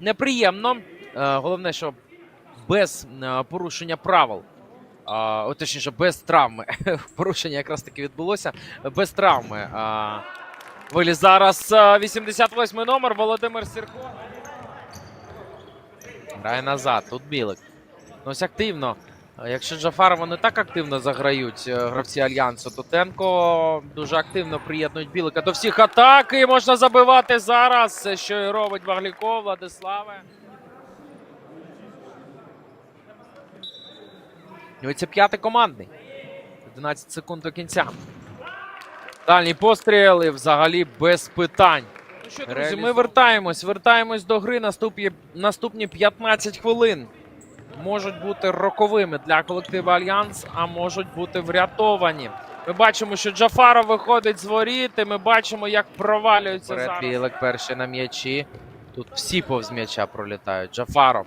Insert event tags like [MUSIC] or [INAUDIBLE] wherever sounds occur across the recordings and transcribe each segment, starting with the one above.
неприємно. Е, Головне, що без е, порушення правил. О, точніше, без травми. [LAUGHS] Порушення якраз таки відбулося. Без травми. Виліз зараз а, 88 номер Володимир Сірко. Грає назад. Тут білик. Ось активно. Якщо Джафарова не так активно заграють е, гравці Альянсу, то Тенко дуже активно приєднують білика до всіх атак. І можна забивати зараз, що і робить Вагліков, Владиславе. Ну і це п'ятий командний. 11 секунд до кінця. Дальній постріл і взагалі без питань. Ну що, друзі, ми вертаємось. Вертаємось до гри. Наступні, наступні 15 хвилин можуть бути роковими для колективу Альянс, а можуть бути врятовані. Ми бачимо, що Джафаров виходить з воріт, і ми бачимо, як провалюється Вперед зараз. Білик перший на м'ячі. Тут всі повз м'яча пролітають. Джафаров.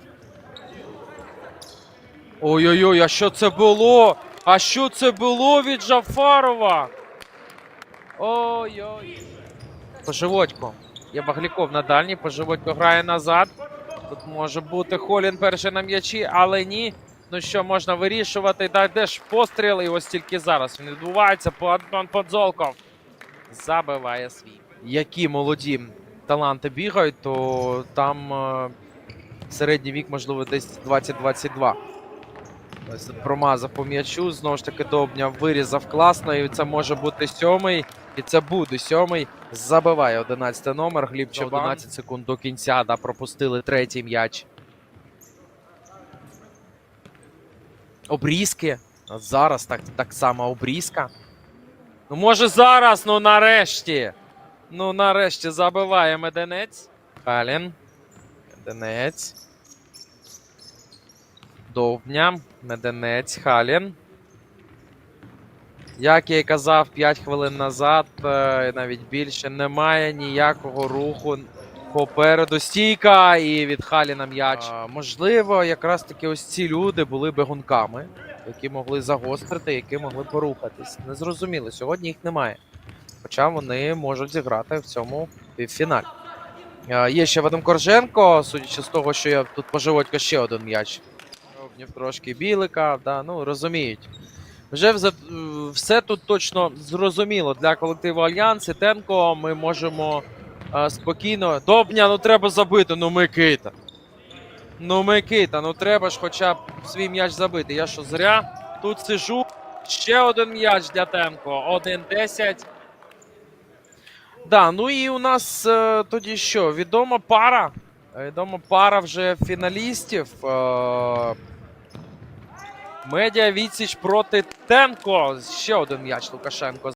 Ой-ой-ой, а що це було? А що це було від Джафарова? Ой-ой. Поживотько. Є Багліков на дальній, Поживотько грає назад. Тут може бути Холін перший на м'ячі, але ні. Ну що, можна вирішувати. Да, де ж постріл? І ось тільки зараз він відбувається. Пан Подзолков забиває свій. Які молоді таланти бігають, то там е, середній вік, можливо, десь 20-22. Ось промазав по м'ячу, знову ж таки дообняв, вирізав класно, і це може бути сьомий, і це буде сьомий. Забиває 11 номер. Гліб Чабан. Чабан. 11 секунд до кінця, да, пропустили третій м'яч. Обрізки. Зараз так, так само обрізка. Ну, може зараз, ну нарешті. Ну, нарешті забиває Меденець. Халін. Меденець. Довбня, Меденець, Халін. Як я і казав 5 хвилин назад, е, навіть більше, немає ніякого руху попереду. Стійка і від Халіна м'яч. Можливо, якраз таки ось ці люди були бегунками, які могли загострити, які могли порухатись. Незрозуміло, сьогодні їх немає. Хоча вони можуть зіграти в цьому півфіналі. Є ще Вадим Корженко, судячи з того, що я тут поживотько ще один м'яч. Трошки білика, да, ну розуміють. Вже все тут точно зрозуміло для колективу Альянс. І Тенко ми можемо спокійно. Добня, ну треба забити, ну Микита. Ну, Микита, ну треба ж хоча б свій м'яч забити. Я що зря тут сижу. Ще один м'яч для Тенко. 1-10. Да, ну і у нас е, тоді що? Відома пара. Відома пара вже фіналістів. Е, Медіа Відсіч проти Тенко. Ще один м'яч Лукашенко